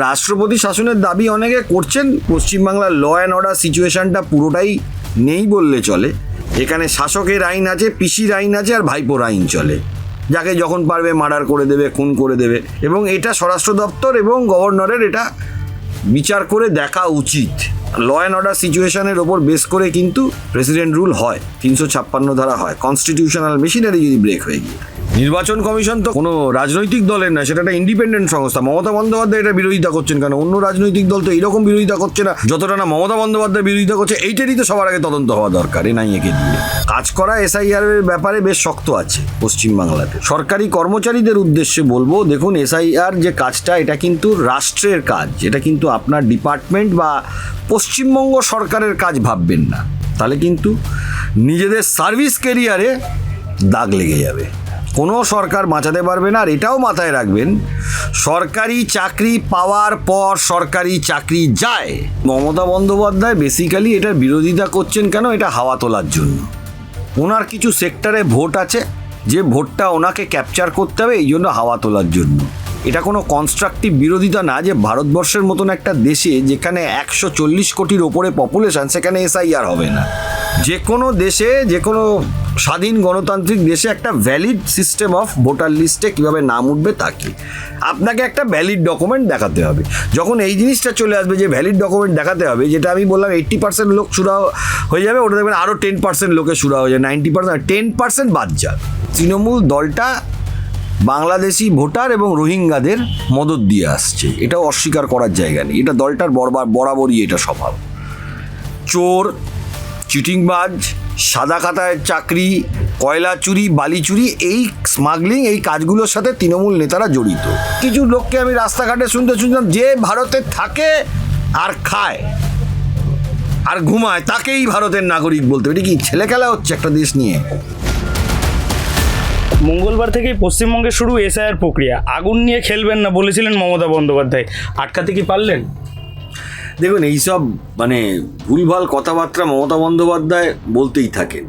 রাষ্ট্রপতি শাসনের দাবি অনেকে করছেন, পশ্চিমবাংলার ল অ্যান্ড অর্ডার সিচুয়েশনটা পুরোটাই নেই বললে চলে। এখানে শাসকের আইন আছে, পিসির আইন আছে, আর ভাইপোর আইন চলে। যাকে যখন পারবে মার্ডার করে দেবে, খুন করে দেবে। এবং এটা স্বরাষ্ট্র দপ্তর এবং গভর্নরের এটা বিচার করে দেখা উচিত। ল অ্যান্ড অর্ডার সিচুয়েশনের ওপর বেস করে কিন্তু প্রেসিডেন্ট রুল হয়। তিনশো ছাপ্পান্ন ধারা হয়। কনস্টিটিউশনাল মেশিনারি যদি ব্রেক হয়ে গিয়ে। নির্বাচন কমিশন তো কোনো রাজনৈতিক দলের না, সেটা একটা ইন্ডিপেন্ডেন্ট সংস্থা। মমতা বন্দ্যোপাধ্যায় এটা বিরোধিতা করছেন কেন? অন্য রাজনৈতিক দল তো এইরকম বিরোধিতা করছে না, যতটা না মমতা বন্দ্যোপাধ্যায় বিরোধিতা করছে, এইটারই তো সবার আগে তদন্ত হওয়া দরকার এনআইএকে দিয়ে। কাজ করা এসআইআর এর ব্যাপারে বেশ শক্ত আছে পশ্চিমবাংলাতে। সরকারি কর্মচারীদের উদ্দেশ্যে বলব, দেখুন এসআইআর যে কাজটা, এটা কিন্তু রাষ্ট্রের কাজ, এটা কিন্তু আপনার ডিপার্টমেন্ট বা পশ্চিমবঙ্গ সরকারের কাজ ভাববেন না। তাহলে কিন্তু নিজেদের সার্ভিস কেরিয়ারে দাগ লেগে যাবে। কোনো সরকার বাঁচাতে পারবে না, আর এটাও মাথায় রাখবেন, সরকারি চাকরি পাওয়ার পর সরকারি চাকরি যায়। মমতা বন্দ্যোপাধ্যায় বেসিক্যালি এটার বিরোধিতা করছেন কেন? এটা হাওয়া তোলার জন্য। ওনার কিছু সেক্টরে ভোট আছে, যে ভোটটা ওনাকে ক্যাপচার করতে হবে, এই জন্য হাওয়া তোলার জন্য। এটা কোনো কনস্ট্রাকটিভ বিরোধিতা না, যে ভারতবর্ষের মতন একটা দেশে যেখানে একশো চল্লিশ কোটির ওপরে পপুলেশন সেখানে এসআইআর হবে না। যে কোনো দেশে যে কোনো স্বাধীন গণতান্ত্রিক দেশে একটা ভ্যালিড সিস্টেম অফ ভোটার লিস্টে কীভাবে নাম উঠবে তাকে আপনাকে একটা ভ্যালিড ডকুমেন্ট দেখাতে হবে। যখন এই জিনিসটা চলে আসবে যে ভ্যালিড ডকুমেন্ট দেখাতে হবে, যেটা আমি বললাম এইট্টি পার্সেন্ট লোক সুরা হয়ে যাবে, ওটা দেখবেন আরও টেন পার্সেন্ট লোকে সুরা হয়ে যায় নাইনটি পার্সেন্ট টেন পার্সেন্ট বাদ যাক। তৃণমূল দলটা বাংলাদেশি ভোটার এবং রোহিঙ্গাদের মদত দিয়ে আসছে। এটাও অস্বীকার করার জায়গা নেই। এটা দলটার বরবার বরাবরই এটা স্বভাব। চোর চিটিংবাজ সাদা খাতায় চাকরি, কয়লা চুরি, বালি চুরি, এই স্মাগলিং এই কাজগুলোর সাথে তৃণমূল নেতারা জড়িত। কিছু লোককে আমি রাস্তাঘাটে শুনতে শুনলাম যে ভারতে থাকে আর খায়, আর ঘুমায়, তাকেই ভারতের নাগরিক বলতে এটা কি ছেলে খেলা হচ্ছে একটা দেশ নিয়ে? মঙ্গলবার থেকেই পশ্চিমবঙ্গে শুরু এসআইআর প্রক্রিয়া। আগুন নিয়ে খেলবেন না বলেছিলেন মমতা বন্দ্যোপাধ্যায়। আটকাতে কি পারলেন? দেখুন, এইসব মানে ভুলভাল কথাবার্তা মমতা বন্দ্যোপাধ্যায় বলতেই থাকেন।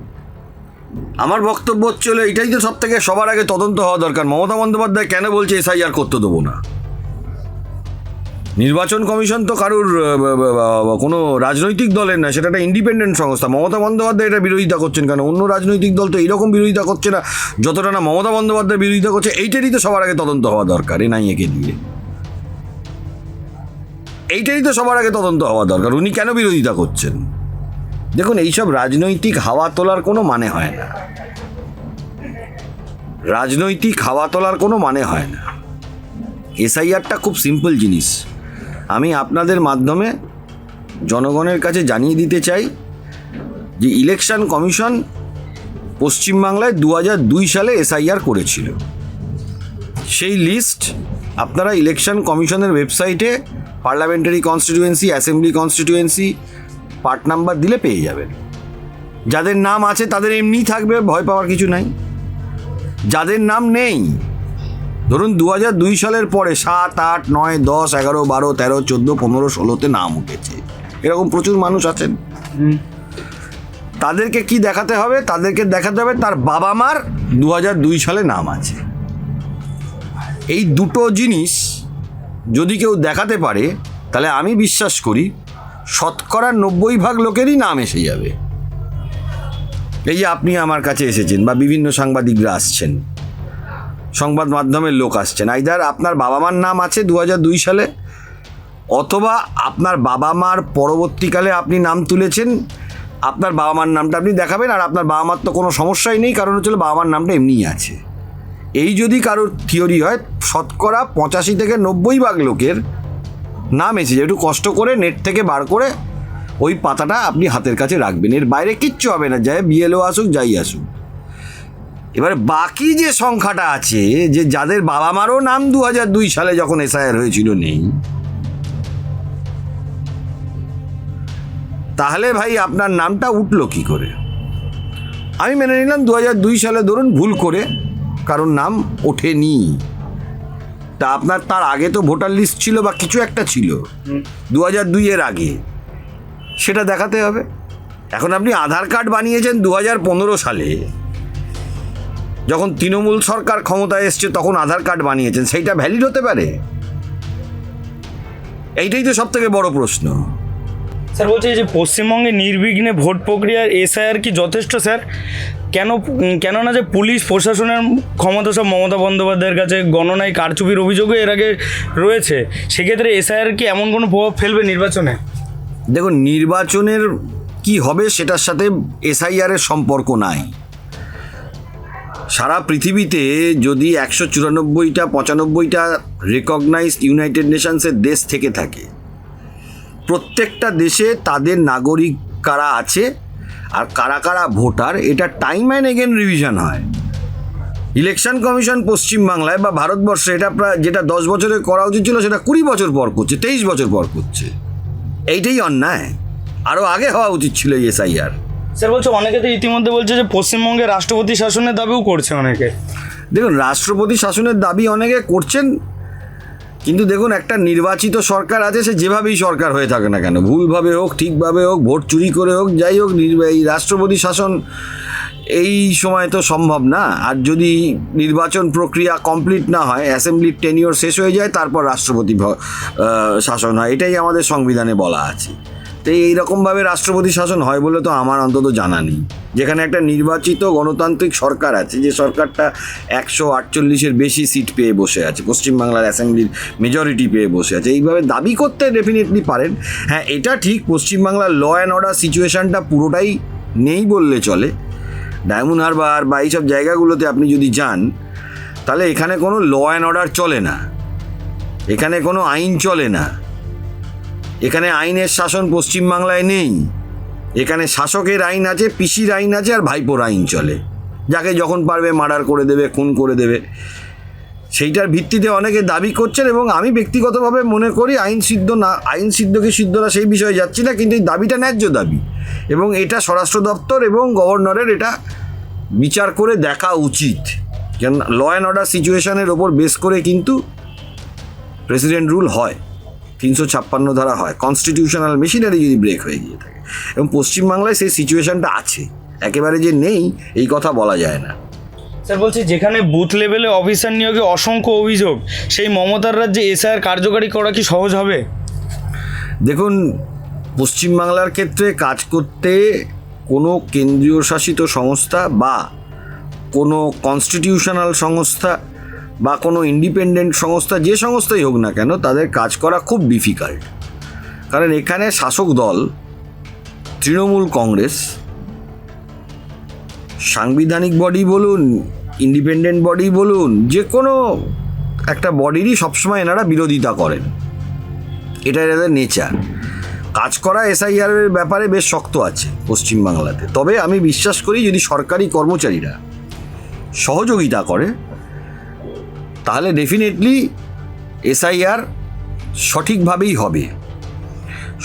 আমার বক্তব্য হচ্ছিল এটাই তো সব থেকে সবার আগে তদন্ত হওয়া দরকার। মমতা বন্দ্যোপাধ্যায় কেন বলছে এসআইআর করতে দেবো না? নির্বাচন কমিশন তো কারুর কোনো রাজনৈতিক দলের না, সেটা একটা ইন্ডিপেন্ডেন্ট সংস্থা। মমতা বন্দ্যোপাধ্যায় এটা বিরোধিতা করছেন কেন? অন্য রাজনৈতিক দল তো এইরকম বিরোধিতা করছে না, যতটা না মমতা বন্দ্যোপাধ্যায় বিরোধিতা করছে, এইটারই তো সবার আগে তদন্ত হওয়া দরকার এনআইএকে দিয়ে এইটাই তো সবার আগে তদন্ত হওয়া দরকার। উনি কেন বিরোধিতা করছেন? দেখুন, এইসব রাজনৈতিক হাওয়া তোলার কোনো মানে হয় না। রাজনৈতিক হাওয়া তোলার কোনো মানে হয় না। এসআইআরটা খুব সিম্পল জিনিস। আমি আপনাদের মাধ্যমে জনগণের কাছে জানিয়ে দিতে চাই যে ইলেকশন কমিশন পশ্চিমবাংলায় দু হাজার দুই সালে এসআইআর করেছিল। সেই লিস্ট আপনারা ইলেকশন কমিশনের ওয়েবসাইটে parliamentary constituency assembly constituency part number দিলে পেয়ে যাবেন। যাদের নাম আছে তাদের এমনিই থাকবে ভয় পাওয়ার কিছু নাই। যাদের নাম নেই ধরুন দু হাজার দুই সালের পরে সাত আট নয় দশ এগারো বারো তেরো চোদ্দ পনেরো ষোলোতে নাম উঠেছে। এরকম প্রচুর মানুষ আছেন। তাদেরকে কি দেখাতে হবে? তাদেরকে দেখাতে হবে তার বাবা মার দু হাজার দুই সালে নাম আছে। এই দুটো জিনিস যদি কেউ দেখাতে পারে, তাহলে আমি বিশ্বাস করি শতকরা নব্বই ভাগ লোকেরই নাম এসে যাবে। এই যে আপনি আমার কাছে এসেছেন বা বিভিন্ন সাংবাদিকরা আসছেন, সংবাদ মাধ্যমের লোক আসছেন, আইদার আপনার বাবা মার নাম আছে দু দুই সালে, অথবা আপনার বাবা মার পরবর্তীকালে আপনি নাম তুলেছেন, আপনার বাবা মার নামটা আপনি দেখাবেন, আর আপনার বাবা মার তো কোনো সমস্যাই নেই, কারণ হচ্ছে বাবা মার নামটা এমনিই আছে। এই যদি কারোর থিওরি হয়, শতকরা পঁচাশি থেকে নব্বই ভাগ লোকের নাম এসেছে একটু কষ্ট করে নেট থেকে বার করে ওই পাতাটা আপনি হাতের কাছে রাখবেন। এর বাইরে কিচ্ছু হবে না যায় বিএলও আসুক, যাই আসুক। এবারে বাকি যে সংখ্যাটা আছে, যে যাদের বাবা মারও নাম দু হাজার দুই সালে যখন এসআইআর হয়েছিল নেই, তাহলে ভাই আপনার নামটা উঠল কি করে? আমি মেনে নিলাম দু হাজার দুই সালে ধরুন ভুল করে কারোর নাম ওঠেনি। তা আপনার তার আগে তো ভোটার লিস্ট ছিল বা কিছু একটা ছিল। দু হাজার দুইয়ের আগে। সেটা দেখাতে হবে। এখন আপনি আধার কার্ড বানিয়েছেন দু হাজার পনেরো সালে। যখন তৃণমূল সরকার ক্ষমতায় এসছে তখন আধার কার্ড বানিয়েছেন। সেইটা ভ্যালিড হতে পারে? এইটাই তো সব থেকে বড় প্রশ্ন। স্যার বলছি যে পশ্চিমবঙ্গে নির্বিঘ্নে ভোট প্রক্রিয়ার এসআইআর কি যথেষ্ট স্যার? কেন কেননা যে পুলিশ, প্রশাসনের ক্ষমতা সব মমতা বন্দ্যোপাধ্যায়ের কাছে গণনায় কারচুপির অভিযোগও এর আগে রয়েছে, সেক্ষেত্রে এসআইআর কি এমন কোনো প্রভাব ফেলবে নির্বাচনে? দেখুন, নির্বাচনের কি হবে সেটার সাথে এসআইআর এর সম্পর্ক নাই। সারা পৃথিবীতে যদি একশো চুরানব্বইটা, পঁচানব্বইটা রেকগনাইজড ইউনাইটেড নেশনসের দেশ থেকে থাকে, প্রত্যেকটা দেশে তাদের নাগরিক কারা আছে আর কারা কারা ভোটার এটা টাইম অ্যান্ড এগেন রিভিশন হয়। ইলেকশন কমিশন পশ্চিমবাংলায় বা ভারতবর্ষে এটা প্রায় যেটা দশ বছরে করা উচিত ছিল সেটা কুড়ি বছর পর করছে তেইশ বছর পর করছে। এইটাই অন্যায়। আরও আগে হওয়া উচিত ছিল এসআইআর স্যার বলছে অনেকে তো ইতিমধ্যে বলছে যে পশ্চিমবঙ্গে রাষ্ট্রপতি শাসনের দাবিও করছে অনেকে। দেখুন রাষ্ট্রপতি শাসনের দাবি অনেকে করছেন কিন্তু দেখুন, একটা নির্বাচিত সরকার আছে, সে যেভাবেই সরকার হয়ে থাকে না কেন, ভুলভাবে হোক, ঠিকভাবে হোক, ভোট চুরি করে হোক, যাই হোক এই রাষ্ট্রপতি শাসন এই সময় তো সম্ভব না। আর যদি নির্বাচন প্রক্রিয়া কমপ্লিট না হয় অ্যাসেম্বলির টেনিওর শেষ হয়ে যায়, তারপর রাষ্ট্রপতি শাসন হয়, এটাই আমাদের সংবিধানে বলা আছে। তো এইরকমভাবে রাষ্ট্রপতি শাসন হয় বলে তো আমার অন্তত জানা নেই। যেখানে একটা নির্বাচিত গণতান্ত্রিক সরকার আছে, যে সরকারটা একশো আটচল্লিশের বেশি সিট পেয়ে বসে আছে, পশ্চিমবাংলার অ্যাসেম্বলির মেজরিটি পেয়ে বসে আছে। এইভাবে দাবি করতে ডেফিনেটলি পারেন। হ্যাঁ এটা ঠিক, পশ্চিমবাংলার ল অ্যান্ড অর্ডার সিচুয়েশানটা পুরোটাই নেই বললে চলে। ডায়মন্ড হারবার বা এইসব জায়গাগুলোতে আপনি যদি যান, তাহলে এখানে কোনো ল অ্যান্ড অর্ডার চলে না। এখানে কোনো আইন চলে না। এখানে আইনের শাসন পশ্চিমবাংলায় নেই। এখানে শাসকের আইন আছে, পিসির আইন আছে আর ভাইপোর আইন চলে। যাকে যখন পারবে মার্ডার করে দেবে, খুন করে দেবে। সেইটার ভিত্তিতে অনেকে দাবি করছেন এবং আমি ব্যক্তিগতভাবে মনে করি আইন সিদ্ধ না, আইন সিদ্ধ কি সেই বিষয়ে যাচ্ছি না, কিন্তু এই দাবিটা ন্যায্য দাবি। এবং এটা স্বরাষ্ট্র দপ্তর এবং গভর্নরের এটা বিচার করে দেখা উচিত। কেন ল অ্যান্ড অর্ডার সিচুয়েশনের ওপর বেস করে কিন্তু প্রেসিডেন্ট রুল হয়। তিনশো ছাপ্পান্ন ধারা হয় কনস্টিটিউশনাল মেশিনারি যদি ব্রেক হয়ে গিয়ে থাকে। এবং পশ্চিমবাংলায় সেই সিচুয়েশনটা আছে। একেবারে যে নেই এই কথা বলা যায় না। স্যার বলছি যেখানে বুথ লেভেলে অফিসার নিয়োগে অসংখ্য অভিযোগ সেই মমতার রাজ্যে এসআইআর কার্যকারী করা কি সহজ হবে? দেখুন পশ্চিমবাংলার ক্ষেত্রে কাজ করতে কোনো কেন্দ্রীয় শাসিত সংস্থা বা কোনো কনস্টিটিউশনাল সংস্থা বা কোনো ইন্ডিপেন্ডেন্ট সংস্থা যে সংস্থাই হোক না কেন, তাদের কাজ করা খুব ডিফিকাল্ট কারণ এখানে শাসক দল, তৃণমূল কংগ্রেস, সাংবিধানিক বডি বলুন ইন্ডিপেন্ডেন্ট বডি বলুন, যে কোনো একটা বডিরই সবসময় এনারা বিরোধিতা করেন। এটা এদের নেচার কাজ করা এসআইআর এর ব্যাপারে বেশ শক্ত আছে পশ্চিমবাংলাতে। তবে আমি বিশ্বাস করি যদি সরকারি কর্মচারীরা সহযোগিতা করে তাহলে ডেফিনেটলি এসআইআর সঠিকভাবেই হবে।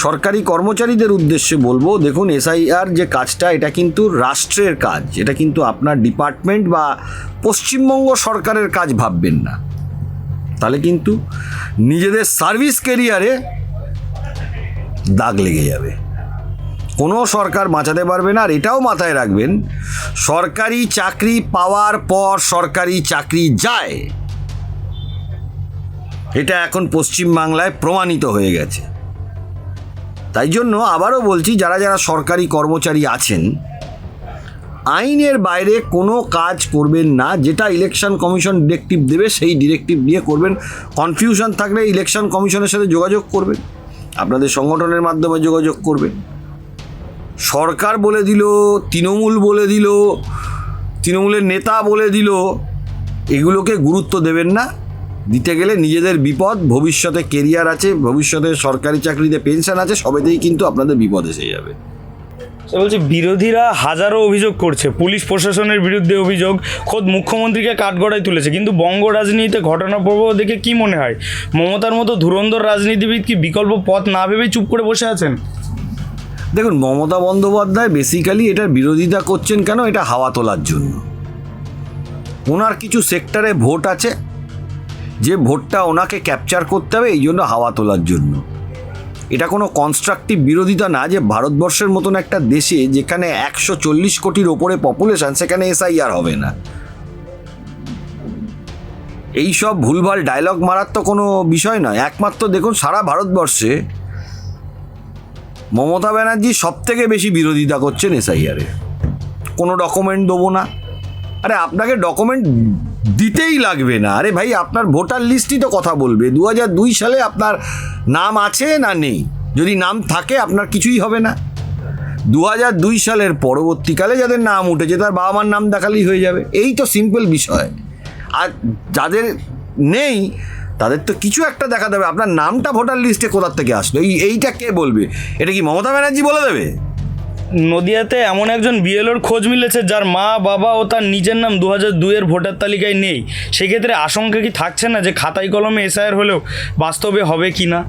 সরকারি কর্মচারীদের উদ্দেশ্যে বলব, দেখুন এসআইআর যে কাজটা, এটা কিন্তু রাষ্ট্রের কাজ। এটা কিন্তু আপনার ডিপার্টমেন্ট বা পশ্চিমবঙ্গ সরকারের কাজ ভাববেন না। তাহলে কিন্তু নিজেদের সার্ভিস কেরিয়ারে দাগ লেগে যাবে। কোনো সরকার বাঁচাতে পারবে না, আর এটাও মাথায় রাখবেন, সরকারি চাকরি পাওয়ার পর সরকারি চাকরি যায়। এটা এখন পশ্চিমবাংলায় প্রমাণিত হয়ে গেছে। তাই জন্য আবারও বলছি, যারা যারা সরকারি কর্মচারী আছেন, আইনের বাইরে কোনো কাজ করবেন না, যেটা ইলেকশন কমিশন ডিরেক্টিভ দেবে, সেই ডিরেক্টিভ দিয়ে করবেন। কনফিউশন থাকলে ইলেকশন কমিশনের সাথে যোগাযোগ করবেন, আপনাদের সংগঠনের মাধ্যমে যোগাযোগ করবেন। সরকার বলে দিল, তৃণমূল বলে দিল, তৃণমূলের নেতা বলে দিল, এগুলোকে গুরুত্ব দেবেন না। দিতে গেলে নিজেদের বিপদ ভবিষ্যতে কেরিয়ার আছে ভবিষ্যতে সরকারি চাকরিতে পেনশন আছে সবেতেই কিন্তু আপনাদের বিপদ এসে যাবে। বলছে বিরোধীরা হাজারো অভিযোগ করছে পুলিশ প্রশাসনের বিরুদ্ধে অভিযোগ খোদ মুখ্যমন্ত্রীকে কাঠগড়ায় তুলেছে কিন্তু বঙ্গ রাজনীতিতে ঘটনা প্রবাহ দেখে কি মনে হয়? মমতার মতো ধুরন্ধর রাজনীতিবিদ কি বিকল্প পথ না ভেবেই চুপ করে বসে আছেন? দেখুন মমতা বন্দ্যোপাধ্যায় বেসিক্যালি এটার বিরোধিতা করছেন কেন? এটা হাওয়া তোলার জন্য। ওনার কিছু সেক্টরে ভোট আছে যে ভোটটা ওনাকে ক্যাপচার করতে হবে, এই জন্য হাওয়া তোলার জন্য। এটা কোনো কনস্ট্রাকটিভ বিরোধিতা না যে ভারতবর্ষের মতন একটা দেশে যেখানে একশো চল্লিশ কোটির ওপরে পপুলেশন সেখানে এসআইআর হবে না। এই সব ভুলভাল ডায়লগ মারার তো কোনো বিষয় নয়। একমাত্র দেখুন, সারা ভারতবর্ষে মমতা ব্যানার্জি সব থেকে বেশি বিরোধিতা করছেন এসআইআরে কোনো ডকুমেন্ট দেবো না। আরে আপনাকে ডকুমেন্ট দিতেই লাগবে না। আরে ভাই, আপনার ভোটার লিস্টই তো কথা বলবে। দু দুই সালে আপনার নাম আছে না নেই? যদি নাম থাকে, আপনার কিছুই হবে না। দু দুই সালের পরবর্তীকালে যাদের নাম উঠেছে, তার বাবা মার নাম দেখালেই হয়ে যাবে। এই তো সিম্পল বিষয়। আর যাদের নেই, তাদের তো কিছু একটা দেখা দেবে আপনার নামটা ভোটার লিস্টে কোথার থেকে আসলো? এই, এইটা কে বলবে? এটা কি মমতা ব্যানার্জি বলে দেবে? নদিয়াতে এমন একজন বিএলওর খোঁজ মিলেছে যার মা, বাবা ও তার নিজের নাম দু হাজার দুইয়ের ভোটার তালিকায় নেই। সেক্ষেত্রে আশঙ্কা কি থাকছে না যে খাতায় কলমে এসআইআর হলেও বাস্তবে হবে কি না?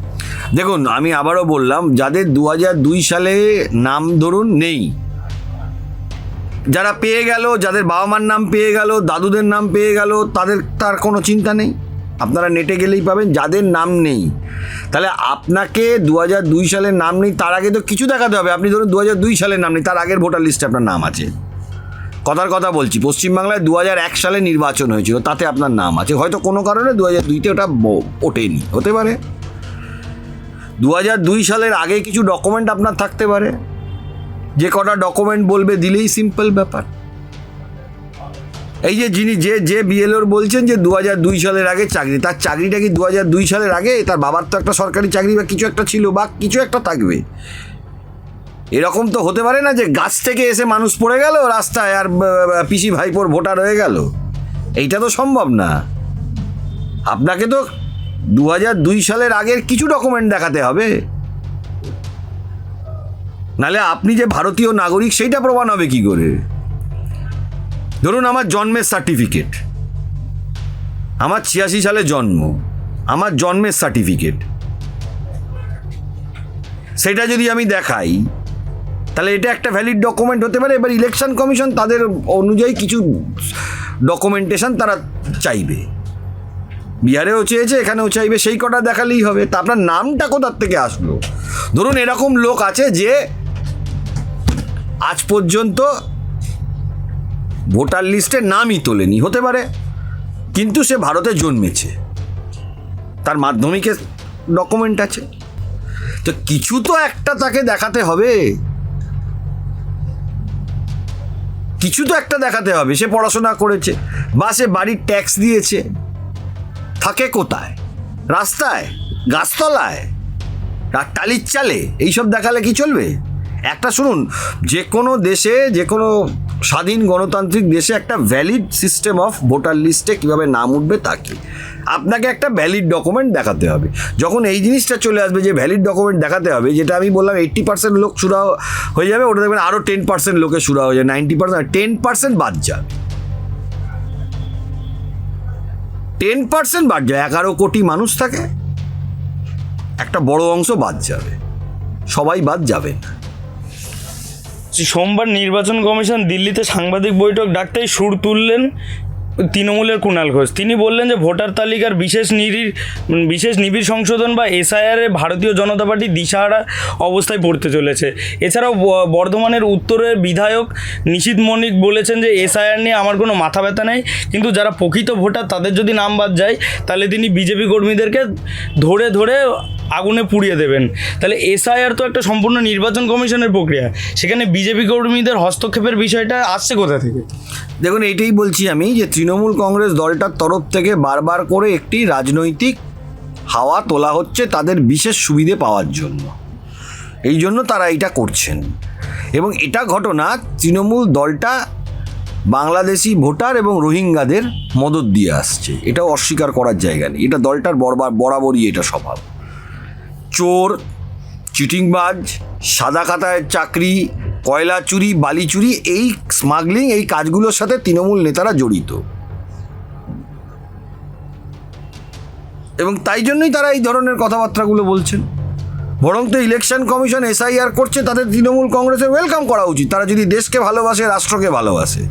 দেখুন, আমি আবারও বললাম, যাদের দু দুই সালে নাম ধরুন নেই, যারা পেয়ে গেল, যাদের বাবা মার নাম পেয়ে গেল, দাদুদের নাম পেয়ে গেল, তাদের, তার কোনো চিন্তা নেই। আপনারা নেটে গেলেই পাবেন, যাদের নাম নেই। তাহলে আপনাকে দু হাজার দুই সালের নাম নেই, তার আগে তো কিছু দেখাতে হবে। আপনি ধরুন দু হাজার দুই সালের নাম নেই, তার আগের ভোটার লিস্টে আপনার নাম আছে। কথার কথা বলছি, পশ্চিমবাংলায় দু হাজার এক সালে নির্বাচন হয়েছিল, তাতে আপনার নাম আছে। হয়তো কোনো কারণে দু হাজার দুইতে ওটা ওঠেনি, হতে পারে। দু হাজার দুই সালের আগে কিছু ডকুমেন্ট আপনার থাকতে পারে। যে কটা ডকুমেন্ট বলবে দিলেই সিম্পল ব্যাপার। এই যে যিনি যে যে বিএলওর বলছেন যে দু দুই সালের আগে চাকরি, তার চাকরিটা কি দু দুই সালের আগে? তার বাবার তো একটা সরকারি চাকরি বা কিছু একটা ছিল বা কিছু একটা থাকবে। এরকম তো হতে পারে না যে গাছ থেকে এসে মানুষ পড়ে গেল, রাস্তায় আর পিসি ভাইপোর ভোটার হয়ে গেল। এইটা তো সম্ভব না। আপনাকে তো দু দুই সালের আগের কিছু ডকুমেন্ট দেখাতে হবে। নালে আপনি যে ভারতীয় নাগরিক, সেইটা প্রমাণ হবে কি করে? ধরুন আমার জন্মের সার্টিফিকেট আমার ছিয়াশি সালে জন্ম, আমার জন্মের সার্টিফিকেট সেটা যদি আমি দেখাই, তাহলে এটা একটা ভ্যালিড ডকুমেন্ট হতে পারে, এবার ইলেকশন কমিশন তাদের অনুযায়ী কিছু ডকুমেন্টেশন তারা চাইবে। বিহারেও চেয়েছে, এখানেও চাইবে, সেই কটা দেখালেই হবে। তা আপনার নামটা কোথার থেকে আসলো? ধরুন এরকম লোক আছে যে আজ পর্যন্ত ভোটার লিস্টে নামই তোলেনি, হতে পারে। কিন্তু সে ভারতে জন্মেছে। তার মাধ্যমিকের ডকুমেন্ট আছে। তো কিছু তো একটা তাকে দেখাতে হবে। কিছু তো একটা দেখাতে হবে। সে পড়াশোনা করেছে বা সে বাড়ির ট্যাক্স দিয়েছে। থাকে কোথায়? রাস্তায়? গাছতলায়? টালির চালে? এইসব দেখালে কি চলবে? একটা শুনুন, যে কোনো দেশে, যে কোনো স্বাধীন গণতান্ত্রিক দেশে একটা ভ্যালিড সিস্টেম অফ ভোটার লিস্টে কীভাবে নাম উঠবে তাকে আপনাকে একটা ভ্যালিড ডকুমেন্ট দেখাতে হবে। যখন এই জিনিসটা চলে আসবে যে ভ্যালিড ডকুমেন্ট দেখাতে হবে, যেটা আমি বললাম এইট্টি পার্সেন্ট লোক সুরা হয়ে যাবে, ওটা দেখবেন আরও টেন পার্সেন্ট লোকে সুরা হয়ে যাবে নাইনটি পার্সেন্ট টেন পার্সেন্ট বাদ যাবে টেন পার্সেন্ট বাদ যায়, এগারো কোটি মানুষ থাকে, একটা বড় অংশ বাদ যাবে, সবাই বাদ যাবে না। সোমবার নির্বাচন কমিশন দিল্লিতে সাংবাদিক বৈঠক ডাকতেই সুর তুললেন তৃণমূলের কুণাল ঘোষ। তিনি বললেন যে, ভোটার তালিকার বিশেষ নিবিড় বিশেষ নিবিড় সংশোধন বা এসআইআর ভারতীয় জনতা পার্টি দিশাহারা অবস্থায় পড়তে চলেছে। এছাড়াও বর্ধমানের উত্তরের বিধায়ক নিশীত মল্লিক বলেছেন যে, এসআইআর নিয়ে আমার কোনো মাথা ব্যথা নেই, কিন্তু যারা প্রকৃত ভোটার তাদের যদি নাম বাদ যায়, তাহলে তিনি বিজেপি কর্মীদেরকে ধরে ধরে আগুনে পুড়িয়ে দেবেন। তাহলে এসআইআর তো একটা সম্পূর্ণ নির্বাচন কমিশনের প্রক্রিয়া। সেখানে বিজেপি কর্মীদের হস্তক্ষেপের বিষয়টা আসছে কোথা থেকে? দেখুন, এইটাই বলছি আমি যে তৃণমূল কংগ্রেস দলটার তরফ থেকে বারবার করে একটি রাজনৈতিক হাওয়া তোলা হচ্ছে তাদের বিশেষ সুবিধে পাওয়ার জন্য। এই জন্য তারা এটা করছেন। এবং এটা ঘটনা তৃণমূল দলটা বাংলাদেশি ভোটার এবং রোহিঙ্গাদের মদত দিয়ে আসছে। এটাও অস্বীকার করার জায়গা নেই। এটা দলটার বরবার বরাবরই এটা স্বভাব। চোর, চিটিংবাজ, সাদা খাতায় চাকরি, কয়লা চুরি, বালি চুরি, এই স্মাগলিং এই কাজগুলোর সাথে তৃণমূল নেতারা জড়িত। এবং তাই জন্যই তারা এই ধরনের কথাবার্তাগুলো বলছেন। বরং তো ইলেকশন কমিশন এসআইআর করছে, তাদের তৃণমূল কংগ্রেসের ওয়েলকাম করা উচিত। তারা যদি দেশকে ভালোবাসে, রাষ্ট্রকে ভালোবাসে।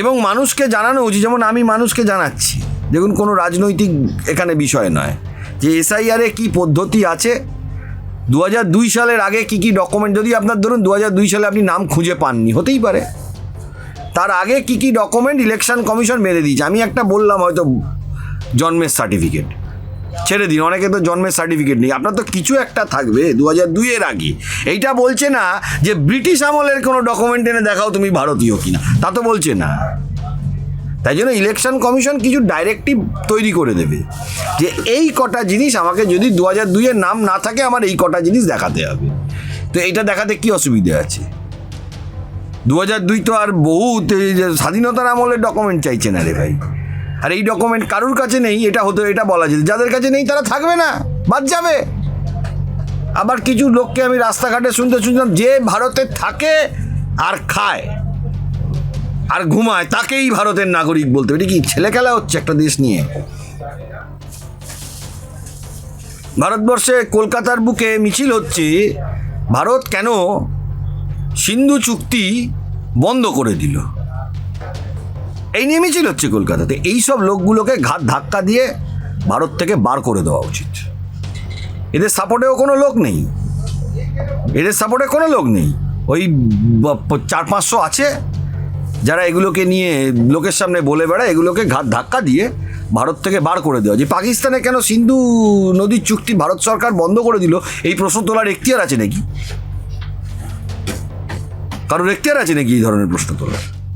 এবং মানুষকে জানানো উচিত, যেমন আমি মানুষকে জানাচ্ছি। দেখুন, কোনো রাজনৈতিক এখানে বিষয় নয়। যে এসআইআরে কি পদ্ধতি আছে? দু হাজার দুই সালের আগে কি কি ডকুমেন্ট যদি আপনার ধরুন দু হাজার দুই সালে আপনি নাম খুঁজে পাননি, হতেই পারে। তার আগে কি কি ডকুমেন্ট ইলেকশন কমিশন মেরে দিয়েছে? আমি একটা বললাম হয়তো জন্মের সার্টিফিকেট ছেড়ে দিন, অনেকে তো জন্মের সার্টিফিকেট নেই। আপনার তো কিছু একটা থাকবে দু হাজার দুইয়ের আগে। এইটা বলছে না যে ব্রিটিশ আমলের কোনো ডকুমেন্ট এনে দেখাও তুমি ভারতীয় কিনা। তা তো বলছে না। তাই জন্য ইলেকশন কমিশন কিছু ডাইরেক্টিভ তৈরি করে দেবে যে এই কটা জিনিস আমাকে যদি দু হাজার দুইয়ের নাম না থাকে, আমার এই কটা জিনিস দেখাতে হবে। তো এটা দেখাতে কি অসুবিধে আছে? দু হাজার দুই তো আর বহু স্বাধীনতার আমলের ডকুমেন্ট চাইছে না রে ভাই। আর এই ডকুমেন্ট কারুর কাছে নেই? এটা হতো, এটা বলা যেত। যাদের কাছে নেই, তারা থাকবে না, বাদ যাবে। আবার কিছু লোককে আমি রাস্তাঘাটে শুনতে শুনতাম যে ভারতে থাকে আর খায়। আর ঘুমায়, তাকেই ভারতের নাগরিক বলতে এটা কি ছেলে খেলা হচ্ছে একটা দেশ নিয়ে? ভারতবর্ষে কলকাতার বুকে মিছিল হচ্ছে, ভারত কেন সিন্ধু চুক্তি বন্ধ করে দিল? এই নিয়ে মিছিল হচ্ছে কলকাতাতে। এই সব লোকগুলোকে ঘাত ধাক্কা দিয়ে ভারত থেকে বার করে দেওয়া উচিত। এদের সাপোর্টেও কোনো লোক নেই। এদের সাপোর্টে কোনো লোক নেই। ওই চার পাঁচশো আছে। যারা এগুলোকে নিয়ে লোকের সামনে বলে বেড়ায়, এগুলোকে ঘাত ধাক্কা দিয়ে ভারত থেকে বার করে দেওয়া। যে পাকিস্তানে কেন সিন্ধু নদীর চুক্তি ভারত সরকার বন্ধ করে দিল, এই প্রশ্ন তোলার এখতিয়ার আছে নাকি? কারোর এখতিয়ার আছে নাকি এই ধরনের প্রশ্ন তোলার?